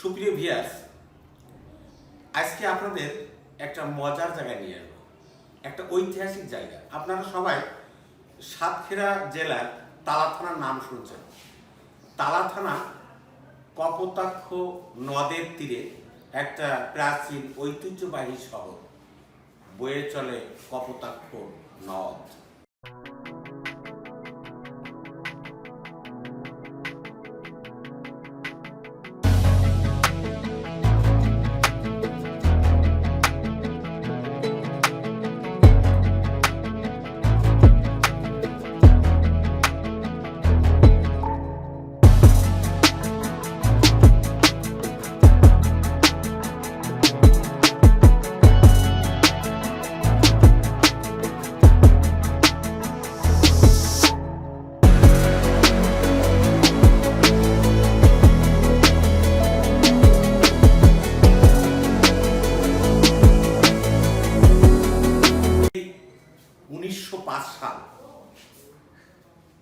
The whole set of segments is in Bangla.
সুপ্রিয় ভিয়াস আজকে আপনাদের একটা মজার জায়গায় নিয়ে আসব। একটা ঐতিহাসিক জায়গা। আপনারা সবাই সাতক্ষীরা জেলার তালা থানার নাম শুনছেন। তালা থানা কপোতাক্ষ নদের তীরে একটা প্রাচীন ঐতিহ্যবাহী শহর। বয়ে চলে কপোতাক্ষ নদ।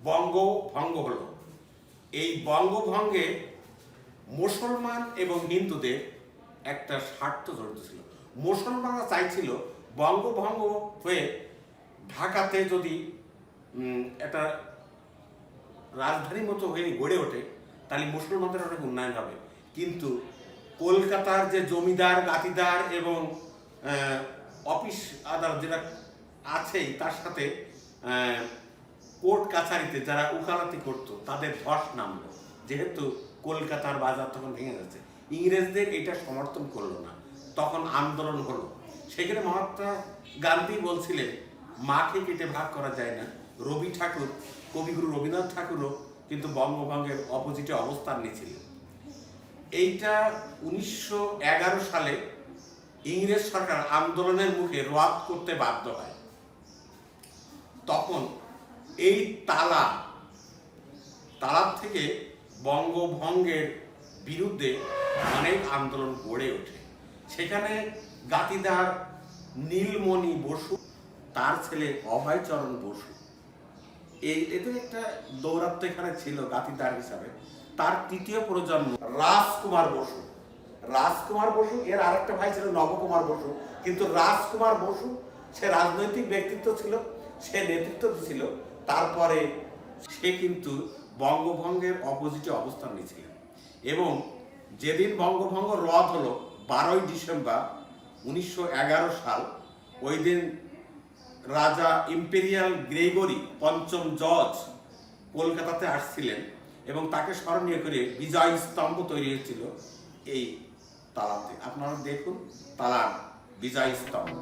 বঙ্গভঙ্গ হলো। এই বঙ্গভঙ্গে মুসলমান এবং হিন্দুদের একটা স্বার্থ জড়িত ছিল। মুসলমানরা চাইছিল বঙ্গভঙ্গ হয়ে ঢাকাতে যদি একটা রাজধানীর মতো হয়ে গড়ে ওঠে, তাহলে মুসলমানদের অনেক উন্নয়ন হবে। কিন্তু কলকাতার যে জমিদার, গাতিদার এবং অফিস আদালত যেটা আছেই, তার সাথে কোর্ট কাছারিতে যারা উকালাতি করতো, তাদের ধস নামলো। যেহেতু কলকাতার বাজার তখন ভেঙে যাচ্ছে ইংরেজদের এটা সমর্থন করল না। তখন আন্দোলন হলো। সেখানে মহাত্মা গান্ধী বলছিলেন, মাকে কেটে ভাগ করা যায় না। রবি ঠাকুর, কবিগুরু রবীন্দ্রনাথ ঠাকুরও কিন্তু বঙ্গভঙ্গের অপোজিটে অবস্থান নিয়েছিলেন। এইটা উনিশশো এগারো সালে ইংরেজ সরকার আন্দোলনের মুখে রদ করতে বাধ্য হয়। তখন এই তালা, তালার থেকে বঙ্গভঙ্গের বিরুদ্ধে অনেক আন্দোলন গড়ে ওঠে। সেখানে গাতিদার নীলমণি বসু, তার ছেলে অভয়চরণ বসু। এই এতে একটা দৌরাত্ম এখানে ছিল গাতিদার হিসাবে। তার তৃতীয় প্রজন্ম রাজকুমার বসু। রাজকুমার বসু, এর আরেকটা ভাই ছিল নবকুমার বসু। কিন্তু রাজকুমার বসু, সে রাজনৈতিক ব্যক্তিত্ব ছিল, সে নেতৃত্ব ছিল তারপরে সে কিন্তু বঙ্গভঙ্গের অপোজিটে অবস্থান নিয়েছিলেন। এবং যেদিন বঙ্গভঙ্গ রদ হলো, বারোই ডিসেম্বর উনিশশো এগারো সাল, ওই দিন রাজা ইম্পেরিয়াল গ্রেগরি পঞ্চম জজ কলকাতাতে আসছিলেন এবং তাকে স্মরণীয় করে বিজয় স্তম্ভ তৈরি হয়েছিল এই তালাতে। আপনারা দেখুন তালার বিজয় স্তম্ভ।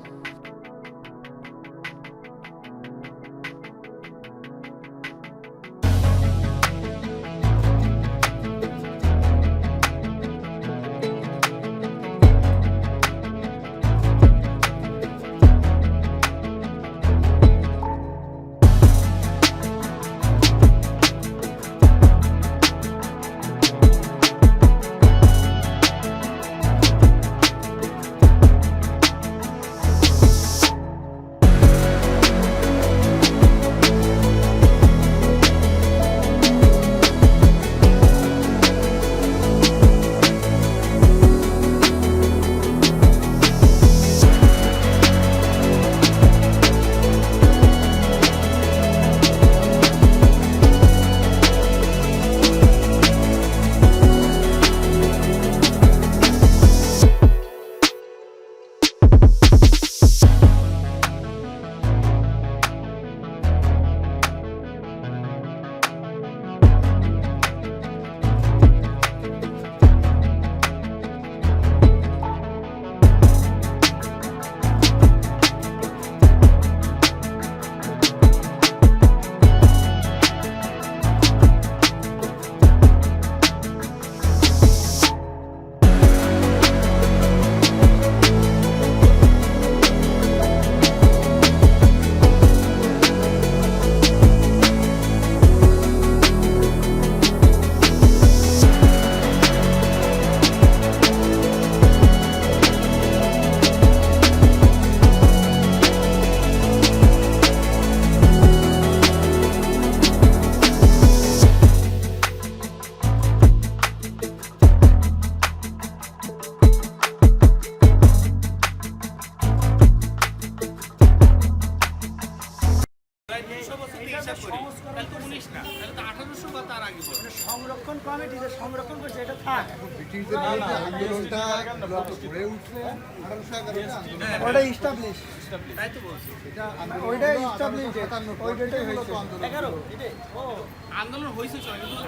আন্দোলন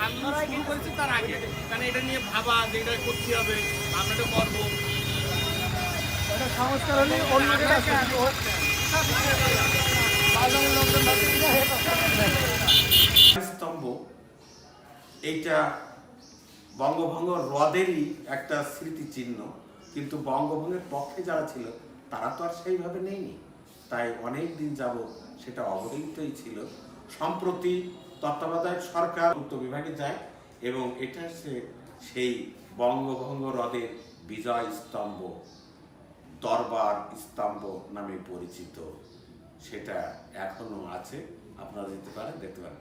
আন্দোলন তার আগে। হ্যাঁ, এটা নিয়ে ভাবা যে এটা করতে হবে আমরা এটা করব। সংস্কার হলে অন্য এইটা বঙ্গভঙ্গ হ্রদেরই একটা স্মৃতিচিহ্ন। কিন্তু বঙ্গভঙ্গের পক্ষে যারা ছিল, তারা তো আর সেইভাবে নেয়নি। তাই অনেক দিন যাব সেটা অবহেলিতই ছিল। সম্প্রতি তত্ত্বাবধায়ক সরকার উত্তর বিভাগে যায় এবং এটা সে সেই বঙ্গভঙ্গ হ্রদের বিজয় স্তম্ভ, দরবার স্তম্ভ নামে পরিচিত। সেটা এখনও আছে। আপনারা যেতে পারেন, দেখতে পারেন।